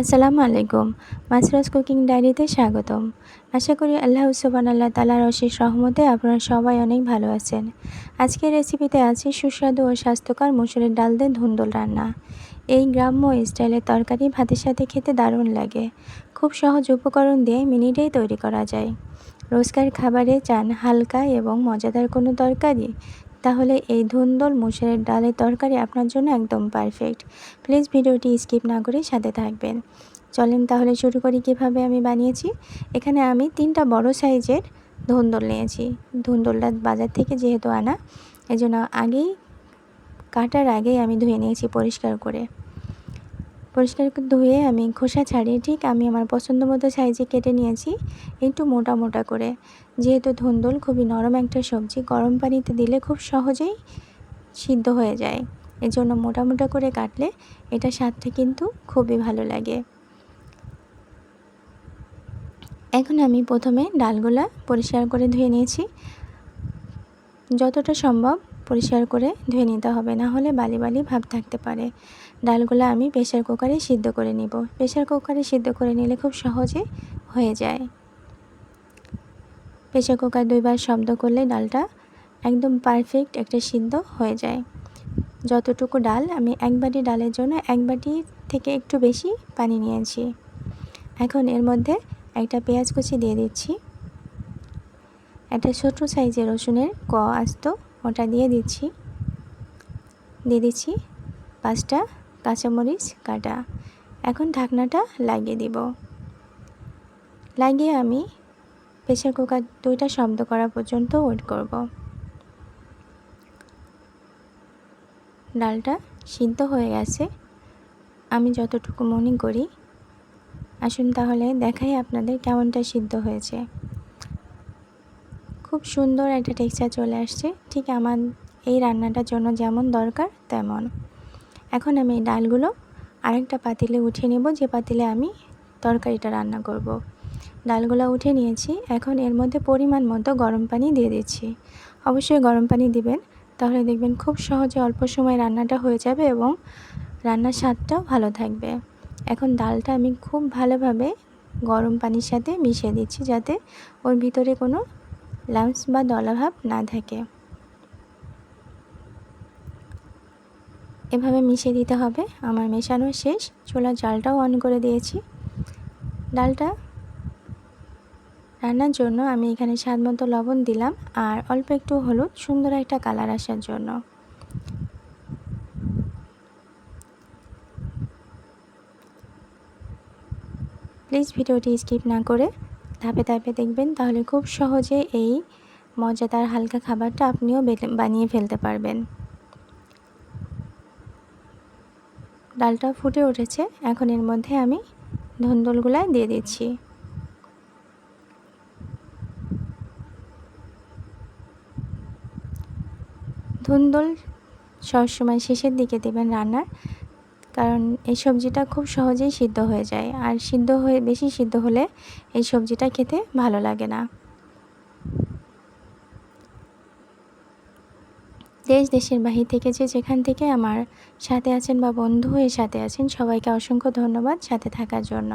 আসসালামু আলাইকুম। মাসরাজ কুকিং ডায়েরিতে স্বাগতম। আশা করি আল্লাহ সুবান আল্লাহ তালার অশেষ রহমতে আপনারা সবাই অনেক ভালো আছেন। আজকের রেসিপিতে আছে সুস্বাদু ও স্বাস্থ্যকর মুসুরের ডাল দিয়ে ধুন্দল রান্না। এই গ্রাম্য স্টাইলের তরকারি ভাতের সাথে খেতে দারুণ লাগে। খুব সহজ উপকরণ দিয়ে মিনিটেই তৈরি করা যায়। রোজকার খাবারে চান হালকা এবং মজাদার কোনো তরকারি তাহলে এই ধুন্দল মুসের ডালের তরকারি আপনার জন্য একদম পারফেক্ট প্লিজ ভিডিওটি স্কিপ না করে সাথে থাকবেন। চলেন তাহলে শুরু করি কীভাবে আমি বানিয়েছি। এখানে আমি তিনটা বড় সাইজের ধুন্দল নিয়েছি। ধুন্দলটা বাজার থেকে যেহেতু আনা, এজন্য আগেই, কাটার আগেই আমি ধুয়ে নিয়েছি পরিষ্কার করে। পরিষ্কার ধুয়ে আমি খোসা ছাড়িয়ে ঠিক আমি আমার পছন্দ মতো সাইজে কেটে নিয়েছি একটু মোটা মোটা করে। যেহেতু ধুন্দুল খুবই নরম একটা সবজি, গরম পানিতে দিলে খুব সহজেই সিদ্ধ হয়ে যায়। এজন্য মোটা মোটা করে কাটলে এটা স্বাদটা কিন্তু খুবই ভালো লাগে। এখন আমি প্রথমে ডালগুলা পরিষ্কার করে ধুয়ে নিয়েছি। যতটা সম্ভব পরিষ্কার করে ধুয়ে নিতে হবে, না হলে বালি বালি ভাব থাকতে পারে। ডালগুলো আমি প্রেশার কুকারে সিদ্ধ করে নিব। প্রেশার কুকারে সিদ্ধ করে নিলে খুব সহজে হয়ে যায়। প্রেশার কুকার দুইবার শব্দ করলে ডালটা একদম পারফেক্ট একটা সিদ্ধ হয়ে যায়। যতটুকু ডাল আমি এক বাটি ডালের জন্য এক বাটি থেকে একটু বেশি পানি নিয়েছি। এখন এর মধ্যে একটা পেঁয়াজ কুচি দিয়ে দিচ্ছি। একটা ছোটো সাইজের রসুনের ক আস্ত ওটা দিয়ে দিচ্ছি। দিয়ে দিচ্ছি পাঁচটা কাঁচামরিচ, কাটা। এখন ঢাকনাটা লাগিয়ে দিব। লাগিয়ে আমি প্রেশার কুকার দুইটা শব্দ করা পর্যন্ত ওয়েট করব। ডালটা সিদ্ধ হয়ে গেছে। আমি যতটুকু মনে করি। আসুন তাহলে দেখাই আপনাদের কেমনটা সিদ্ধ হয়েছে। খুব সুন্দর একটা টেক্সচার চলে আসছে। ঠিক আমার এই রান্নাটার জন্য যেমন দরকার তেমন। এখন আমি এই ডালগুলো আরেকটা পাতিলে উঠিয়ে নেব, যে পাতিলে আমি তরকারিটা রান্না করব। ডালগুলো উঠে নিয়েছি, এখন এর মধ্যে পরিমাণ মতো গরম পানি দিয়ে দিচ্ছি। অবশ্যই গরম পানি দিবেন, তাহলে দেখবেন খুব সহজে অল্প সময় রান্নাটা হয়ে যাবে এবং রান্নার স্বাদটাও ভালো থাকবে। এখন ডালটা আমি খুব ভালোভাবে গরম পানির সাথে মিশিয়ে দিচ্ছি, যাতে ওর ভিতরে কোনো লামস বা দলাভাব না থাকে। এভাবে মিশিয়ে দিতে হবে। আমার মেশানো শেষ। চুলার জালটাও অন করে দিয়েছি। ডালটা রান্নার জন্য আমি এখানে স্বাদ মতো লবণ দিলাম আর অল্প একটু হলুদ। সুন্দর একটা কালার আসার জন্য। প্লিজ ভিডিওটি স্কিপ না করে ধাপে ধাপে দেখবেন, তাহলে খুব সহজে এই মজাদার হালকা খাবারটা আপনিও বানিয়ে ফেলতে পারবেন। ডালটা ফুটে উঠেছে। এখন এর মধ্যে আমি ধন্দলগুলা দিয়ে দিচ্ছি। ধুন্দল সবসময় শেষের দিকে দেবেন রান্নার, কারণ এই সবজিটা খুব সহজেই সিদ্ধ হয়ে যায়। আর সিদ্ধ হয়ে, বেশি সিদ্ধ হলে এই সবজিটা খেতে ভালো লাগে না। দেশ, দেশের বাহির থেকে যে যেখান থেকে আমার সাথে আছেন বা বন্ধু হয়ে সাথে আছেন, সবাইকে অসংখ্য ধন্যবাদ সাথে থাকার জন্য।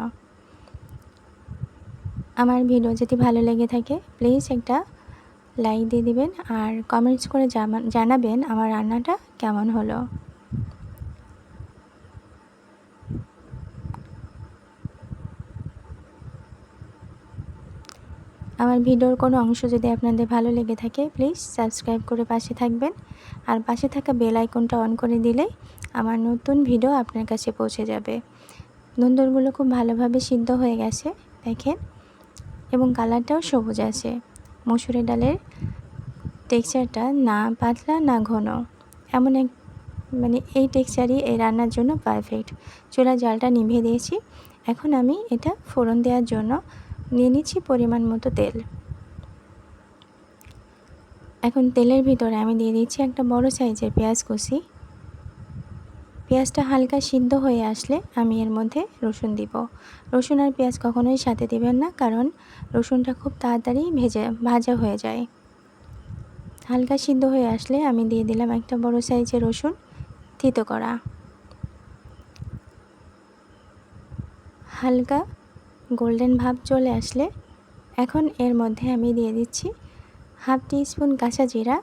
আমার ভিডিও যদি ভালো লেগে থাকে প্লিজ একটা লাইক দিয়ে দিবেন আর কমেন্টস করে জানাবেন আমার রান্নাটা কেমন হলো। আমার ভিডিওর কোনো অংশ যদি আপনাদের ভালো লেগে থাকে প্লিজ সাবস্ক্রাইব করে পাশে থাকবেন। আর পাশে থাকা বেল আইকনটা অন করে দিলে আমার নতুন ভিডিও আপনার কাছে পৌঁছে যাবে। নন্দরগুলো খুব ভালোভাবে সিদ্ধ হয়ে গেছে, দেখেন। এবং কালারটাও সবুজ আছে। মসুরি ডালের টেক্সচারটা না পাতলা, না ঘন। এমন এক মানে এই টেক্সচারই এই রান্নার জন্য পারফেক্ট চুলা জালটা নিভিয়ে দিয়েছি। এখন আমি এটা ফোড়ন দেওয়ার জন্য নিয়ে নিচ্ছি পরিমাণ মতো তেল। এখন তেলের ভিতরে আমি দিয়ে দিচ্ছি একটা বড় সাইজের পেঁয়াজ কুচি। পেঁয়াজটা হালকা সিদ্ধ হয়ে আসলে আমি এর মধ্যে রসুন দিব। রসুন আর পেঁয়াজ কখনোই সাথে দিবেন না, কারণ রসুনটা খুব তাড়াতাড়ি ভেজে, ভাজা হয়ে যায়। হালকা সিদ্ধ হয়ে আসলে আমি দিয়ে দিলাম একটা বড় সাইজের রসুন থিতো করা। হালকা গোল্ডেন ভাব চলে আসলে, এখন এর মধ্যে আমি দিয়ে দিচ্ছি হাফ স্পুন কাঁচা জিরা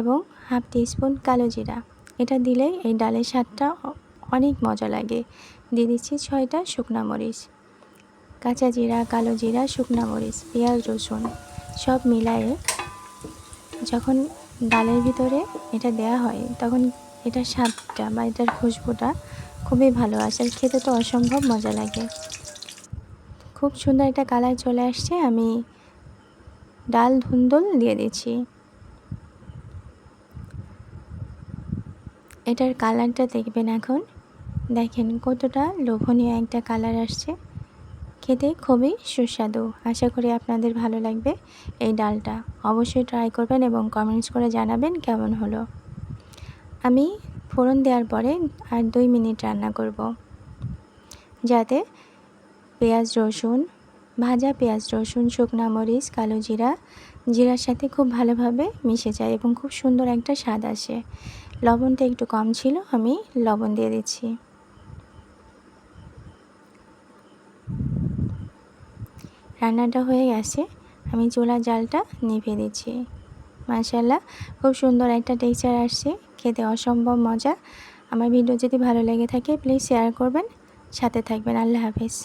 এবং হাফ স্পুন কালো জিরা। এটা দিলেই এই ডালের স্বাদটা অনেক মজা লাগে। দিয়ে দিচ্ছি ছয়টা শুকনা মরিচ। কাঁচা জিরা, কালো জিরা, শুকনা মরিচ, পেঁয়াজ, রসুন সব মিলায়ে যখন ডালের ভিতরে এটা দেয়া হয় তখন এটার স্বাদটা বা এটার খুশবুটা খুবই ভালো আসে খেতে তো অসম্ভব মজা লাগে। খুব সুন্দর একটা কালার চলে আসছে, আমি ডাল ধুন্দুল দিয়ে দিচ্ছি। এটার কালারটা দেখবেন এখন। দেখেন কতটা লোভনীয় একটা কালার আসছে। খেতে খুবই সুস্বাদু। আশা করি আপনাদের ভালো লাগবে এই ডালটা। অবশ্যই ট্রাই করবেন এবং কমেন্টস করে জানাবেন কেমন হলো। আমি ফোড়ন দেওয়ার পরে আর দুই মিনিট রান্না করব। যাতে পেঁয়াজ, রসুন, ভাজা পেঁয়াজ, রসুন, শুকনা মরিচ, কালো জিরা। জিরার সাথে খুব ভালোভাবে মিশে যায় এবং খুব সুন্দর একটা স্বাদ আসে। লবণটা একটু কম ছিল, আমি লবণ দিয়ে দিচ্ছি। রান্নাটা হয়ে গেছে, আমি চুলা জালটা নিভিয়ে দিচ্ছি। মাশাল্লাহ খুব সুন্দর একটা টেক্সচার আসছে, খেতে অসম্ভব মজা। আমার ভিডিও যদি ভালো লেগে থাকে, প্লিজ শেয়ার করবেন, সাথে থাকবেন। আল্লাহ হাফিজ।